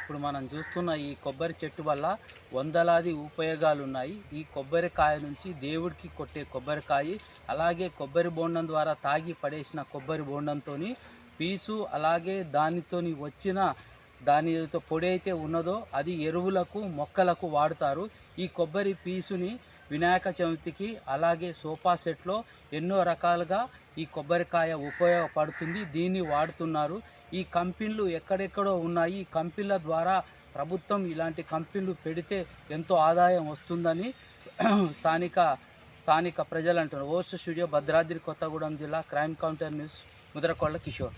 ఇప్పుడు మనం చూస్తున్న ఈ కొబ్బరి చెట్టు వల్ల వందలాది ఉపయోగాలు ఉన్నాయి ఈ కొబ్బరికాయ నుంచి దేవుడికి కొట్టే కొబ్బరికాయ అలాగే కొబ్బరి బోండం ద్వారా తాగి పడేసిన కొబ్బరి బోండంతో పీసు అలాగే దానితో వచ్చిన దానితో పొడి అయితే ఉన్నదో అది ఎరువులకు మొక్కలకు వాడుతారు. ఈ కొబ్బరి పీసుని వినాయక చవితికి అలాగే సోఫా సెట్లో ఎన్నో రకాలుగా ఈ కొబ్బరికాయ ఉపయోగపడుతుంది. దీన్ని వాడుతున్నారు. ఈ కంపెనీలు ఎక్కడెక్కడో ఉన్నాయి. ఈ కంపెనీల ద్వారా ప్రభుత్వం ఇలాంటి కంపెనీలు పెడితే ఎంతో ఆదాయం వస్తుందని స్థానిక స్థానిక ప్రజలు అంటున్నారు. ఓస్ట్ స్టూడియో భద్రాద్రి కొత్తగూడెం జిల్లా crime counter news Mudrakonda Kishore.